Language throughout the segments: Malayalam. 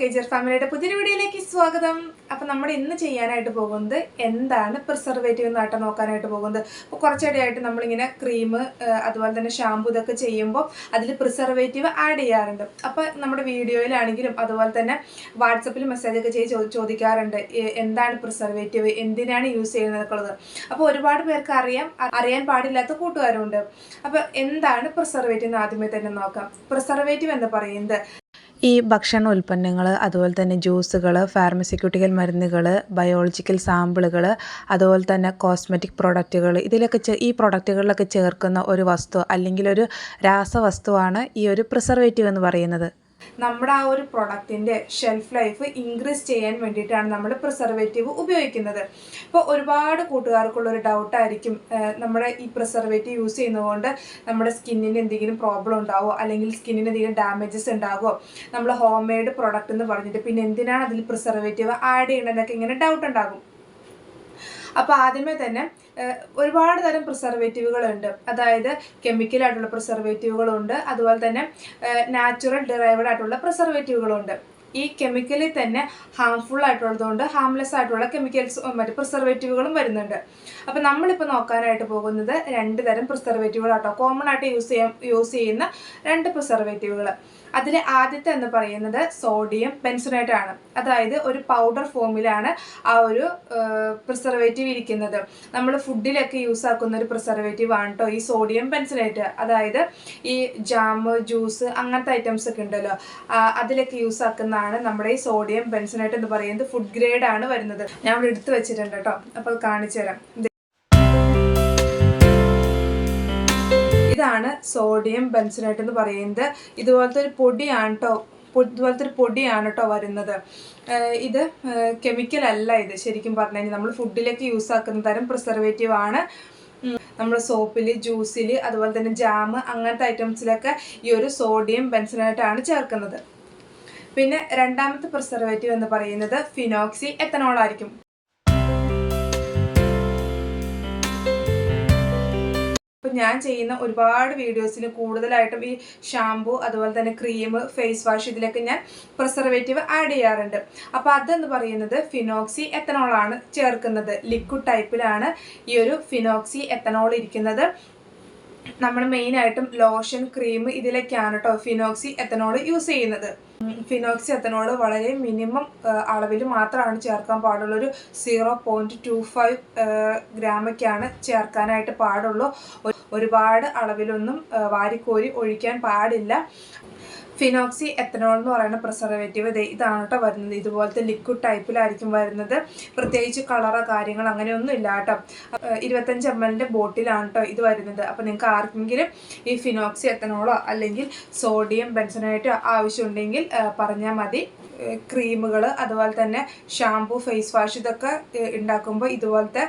കേജർ ഫാമിലിയുടെ പുതിയൊരു വീഡിയോയിലേക്ക് സ്വാഗതം. അപ്പം നമ്മൾ ഇന്ന് ചെയ്യാനായിട്ട് പോകുന്നത് എന്താണ് പ്രിസർവേറ്റീവ് എന്നായിട്ട് നോക്കാനായിട്ട് പോകുന്നത്. അപ്പോൾ കുറച്ചിടെയായിട്ട് നമ്മളിങ്ങനെ ക്രീം അതുപോലെ തന്നെ ഷാമ്പു ഇതൊക്കെ ചെയ്യുമ്പോൾ അതിൽ പ്രിസർവേറ്റീവ് ആഡ് ചെയ്യാറുണ്ട്. അപ്പോൾ നമ്മുടെ വീഡിയോയിലാണെങ്കിലും അതുപോലെ തന്നെ വാട്സപ്പിൽ മെസ്സേജൊക്കെ ചെയ്ത് ചോദിക്കാറുണ്ട്. എന്താണ് പ്രിസർവേറ്റീവ് എന്തിനാണ് യൂസ് ചെയ്യുന്നത് ഉള്ളത് അപ്പോൾ ഒരുപാട് പേർക്ക് അറിയാം. അറിയാൻ പാടില്ലാത്ത കൂട്ടുകാരുണ്ട്. അപ്പോൾ എന്താണ് പ്രിസർവേറ്റീവ് എന്ന് ആദ്യമേ തന്നെ നോക്കാം. പ്രിസർവേറ്റീവ് എന്ന് പറയുന്നത് ഈ ഭക്ഷണ ഉൽപ്പന്നങ്ങൾ അതുപോലെ തന്നെ ജ്യൂസുകൾ ഫാർമസ്യൂട്ടിക്കൽ മരുന്നുകൾ ബയോളജിക്കൽ സാമ്പിളുകൾ അതുപോലെ തന്നെ കോസ്മെറ്റിക് പ്രോഡക്റ്റുകൾ ഇതിലൊക്കെ ഈ പ്രോഡക്റ്റുകളിലൊക്കെ ചേർക്കുന്ന ഒരു വസ്തു അല്ലെങ്കിൽ ഒരു രാസവസ്തുവാണ് ഈ ഒരു പ്രിസർവേറ്റീവ് എന്ന് പറയുന്നത്. നമ്മുടെ ആ ഒരു പ്രൊഡക്റ്റിന്റെ ഷെൽഫ് ലൈഫ് ഇൻക്രീസ് ചെയ്യാൻ വേണ്ടിയിട്ടാണ് നമ്മൾ പ്രിസർവേറ്റീവ് ഉപയോഗിക്കുന്നത്. ഇപ്പോൾ ഒരുപാട് കൂട്ടുകാർക്കുള്ള ഒരു ഡൗട്ടായിരിക്കും നമ്മുടെ ഈ പ്രിസർവേറ്റീവ് യൂസ് ചെയ്യുന്നതുകൊണ്ട് നമ്മുടെ സ്കിന്നിന് എന്തെങ്കിലും പ്രോബ്ലം ഉണ്ടാവോ അല്ലെങ്കിൽ സ്കിന്നിന് എന്തെങ്കിലും ഡാമേജസ് ഉണ്ടാകുമോ നമ്മൾ ഹോം മെയ്ഡ് പ്രൊഡക്റ്റ് എന്ന് പറഞ്ഞിട്ട് പിന്നെ എന്തിനാണ് അതിൽ പ്രിസർവേറ്റീവ് ആഡ് ചെയ്യണമെന്നൊക്കെ ഇങ്ങനെ ഡൗട്ട് ഉണ്ടാകും. അപ്പോൾ ആദ്യമേ തന്നെ ഒരുപാട് തരം പ്രിസർവേറ്റീവുകളുണ്ട് അതായത് കെമിക്കൽ ആയിട്ടുള്ള പ്രിസർവേറ്റീവുകളുണ്ട് അതുപോലെ തന്നെ നാച്ചുറൽ ഡിറൈവഡ് ആയിട്ടുള്ള പ്രിസർവേറ്റീവുകളുണ്ട് ഈ കെമിക്കലിൽ തന്നെ ഹാംഫുൾ ആയിട്ടുള്ളതുകൊണ്ട് ഹാംലെസ് ആയിട്ടുള്ള കെമിക്കൽസ് മറ്റു പ്രിസർവേറ്റീവുകളും വരുന്നുണ്ട്. അപ്പം നമ്മളിപ്പോൾ നോക്കാനായിട്ട് പോകുന്നത് രണ്ട് തരം പ്രിസർവേറ്റീവുകളാട്ടോ കോമൺ ആയിട്ട് യൂസ് ചെയ്യാൻ യൂസ് ചെയ്യുന്ന രണ്ട് പ്രിസർവേറ്റീവുകൾ അതിൽ ആദ്യത്തെ എന്ന് പറയുന്നത് സോഡിയം ബെൻസനേറ്റ് ആണ്. അതായത് ഒരു പൗഡർ ഫോമിലാണ് ആ ഒരു പ്രിസർവേറ്റീവ് ഇരിക്കുന്നത്. നമ്മൾ ഫുഡിലൊക്കെ യൂസ് ആക്കുന്ന ഒരു പ്രിസർവേറ്റീവ് ആണ് കേട്ടോ ഈ സോഡിയം ബെൻസനേറ്റ് അതായത് ഈ ജാമ് ജ്യൂസ് അങ്ങനത്തെ ഐറ്റംസ് ഒക്കെ ഉണ്ടല്ലോ. അതിലൊക്കെ യൂസ് ആക്കുന്നതാണ് നമ്മുടെ ഈ സോഡിയം ബെൻസനേറ്റ് എന്ന് പറയുന്നത് ഫുഡ് ഗ്രേഡ് ആണ് വരുന്നത്. ഞാൻ ഇവിടെ എടുത്തു വെച്ചിട്ടുണ്ട് കേട്ടോ അപ്പോൾ കാണിച്ചു തരാം. ഇതാണ് സോഡിയം ബെൻസിനേറ്റ് എന്ന് പറയുന്നത്. ഇതുപോലത്തെ ഒരു പൊടിയാണ് കേട്ടോ ഇതുപോലത്തെ ഒരു പൊടിയാണ് കേട്ടോ വരുന്നത്. ഇത് കെമിക്കൽ അല്ല ഇത്. ശരിക്കും പറഞ്ഞു കഴിഞ്ഞാൽ നമ്മൾ ഫുഡിലേക്ക് യൂസ് ആക്കുന്ന തരം പ്രിസർവേറ്റീവ് ആണ്. നമ്മൾ സോപ്പിൽ ജ്യൂസിൽ അതുപോലെ തന്നെ ജാം അങ്ങനത്തെ ഐറ്റംസിലൊക്കെ ഈ ഒരു സോഡിയം ബെൻസനേറ്റ് ആണ് ചേർക്കുന്നത്. പിന്നെ രണ്ടാമത്തെ പ്രിസർവേറ്റീവ് എന്ന് പറയുന്നത് ഫിനോക്സി എത്തനോൾ ആയിരിക്കും. ഇപ്പം ഞാൻ ചെയ്യുന്ന ഒരുപാട് വീഡിയോസിൽ കൂടുതലായിട്ടും ഈ ഷാമ്പു അതുപോലെ തന്നെ ക്രീം ഫേസ് വാഷ് ഇതിലൊക്കെ ഞാൻ പ്രിസർവേറ്റീവ് ആഡ് ചെയ്യാറുണ്ട്. അപ്പോൾ അതെന്ന് പറയുന്നത് ഫിനോക്സി എത്തനോളാണ് ചേർക്കുന്നത്. ലിക്വിഡ് ടൈപ്പിലാണ് ഈ ഒരു ഫിനോക്സി എത്തനോൾ ഇരിക്കുന്നത്. നമ്മൾ മെയിനായിട്ടും ലോഷൻ ക്രീം ഇതിലൊക്കെയാണ് കേട്ടോ ഫിനോക്സി എത്തനോൾ യൂസ് ചെയ്യുന്നത്. ഫിനോക്സി എത്തനോൾ വളരെ മിനിമം അളവിൽ മാത്രമാണ് ചേർക്കാൻ പാടുള്ളൂ ഒരു സീറോ പോയിന്റ് ടു ഫൈവ് ഗ്രാമൊക്കെയാണ് ചേർക്കാനായിട്ട് പാടുള്ളൂ. ഒരുപാട് അളവിലൊന്നും വാരിക്കോരി ഒഴിക്കാൻ പാടില്ല. ഫിനോക്സി എത്തനോൾ എന്ന് പറയുന്ന പ്രിസർവേറ്റീവ് ഇതാണ് കേട്ടോ വരുന്നത്. ഇതുപോലത്തെ ലിക്വിഡ് ടൈപ്പിലായിരിക്കും വരുന്നത്. പ്രത്യേകിച്ച് കളറോ കാര്യങ്ങൾ അങ്ങനെയൊന്നും ഇല്ല കേട്ടോ ഇരുപത്തഞ്ച് എം എല്ലിന്റെ ബോട്ടിലാണ് കേട്ടോ ഇത് വരുന്നത്. അപ്പോൾ നിങ്ങൾക്ക് ആർക്കെങ്കിലും ഈ ഫിനോക്സി എത്തനോളോ അല്ലെങ്കിൽ സോഡിയം ബെൻസനേറ്റോ ആവശ്യമുണ്ടെങ്കിൽ പറഞ്ഞാൽ മതി. ക്രീമുകൾ അതുപോലെ തന്നെ ഷാംപൂ ഫേസ് വാഷ് ഇതൊക്കെ ഉണ്ടാക്കുമ്പോൾ ഇതുപോലത്തെ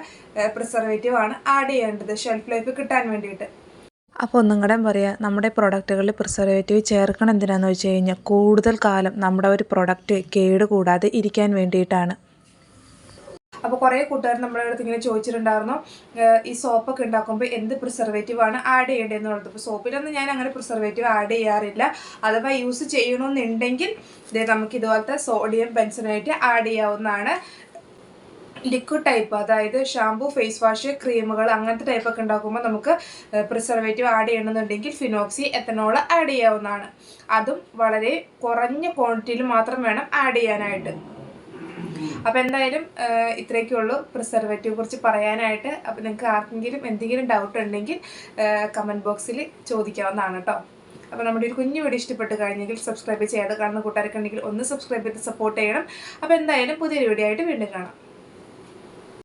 പ്രിസർവേറ്റീവ് ആണ് ആഡ് ചെയ്യേണ്ടത്. ഷെൽഫ് ലൈഫ് കിട്ടാൻ വേണ്ടിയിട്ട്. അപ്പോൾ ഒന്നും കൂടെ പറയാം നമ്മുടെ പ്രൊഡക്റ്റുകളിൽ പ്രിസർവേറ്റീവ് ചേർക്കണം എന്തിനാന്ന് വെച്ച് കഴിഞ്ഞാൽ കൂടുതൽ കാലം നമ്മുടെ ഒരു പ്രൊഡക്റ്റ് കേട് കൂടാതെ ഇരിക്കാൻ വേണ്ടിയിട്ടാണ്. അപ്പോൾ കുറേ കൂട്ടുകാർ നമ്മുടെ അടുത്ത് ഇങ്ങനെ ചോദിച്ചിട്ടുണ്ടായിരുന്നു ഈ സോപ്പൊക്കെ ഉണ്ടാക്കുമ്പോൾ എന്ത് പ്രിസർവേറ്റീവ് ആണ് ആഡ് ചെയ്യേണ്ടതെന്നുള്ളത് അപ്പോൾ സോപ്പിലൊന്നും ഞാൻ അങ്ങനെ പ്രിസർവേറ്റീവ് ആഡ് ചെയ്യാറില്ല. അഥവാ യൂസ് ചെയ്യണമെന്നുണ്ടെങ്കിൽ നമുക്ക് ഇതുപോലത്തെ സോഡിയം പെൻസിനായിട്ട് ആഡ് ചെയ്യാവുന്നതാണ്. ലിക്വിഡ് ടൈപ്പ് അതായത് ഷാംപൂ ഫേസ് വാഷ് ക്രീമുകൾ അങ്ങനത്തെ ടൈപ്പൊക്കെ ഉണ്ടാക്കുമ്പോൾ നമുക്ക് പ്രിസർവേറ്റീവ് ആഡ് ചെയ്യണമെന്നുണ്ടെങ്കിൽ ഫിനോക്സി എത്തനോൾ ആഡ് ചെയ്യാവുന്നതാണ്. അതും വളരെ കുറഞ്ഞ ക്വാണ്ടിറ്റിയിൽ മാത്രം വേണം ആഡ് ചെയ്യാനായിട്ട്. അപ്പോൾ എന്തായാലും ഇത്രയൊക്കെ ഉള്ളൂ. പ്രിസർവേറ്റീവ് കുറിച്ച് പറയാനായിട്ട്. അപ്പോൾ നിങ്ങൾക്ക് ആർക്കെങ്കിലും എന്തെങ്കിലും ഡൗട്ട് ഉണ്ടെങ്കിൽ കമന്റ് ബോക്സിൽ ചോദിക്കാവുന്നതാണ് കേട്ടോ അപ്പോൾ നമ്മുടെ ഒരു കുഞ്ഞു വീഡിയോ ഇഷ്ടപ്പെട്ട് കഴിഞ്ഞെങ്കിൽ സബ്സ്ക്രൈബ് ചെയ്യാതെ കാണുന്ന കൂട്ടുകാരൊക്കെ ഉണ്ടെങ്കിൽ ഒന്ന് സബ്സ്ക്രൈബ് ചെയ്ത് സപ്പോർട്ട് ചെയ്യണം. അപ്പോൾ എന്തായാലും പുതിയൊരു വീഡിയോ ആയിട്ട് വീണ്ടും കാണാം.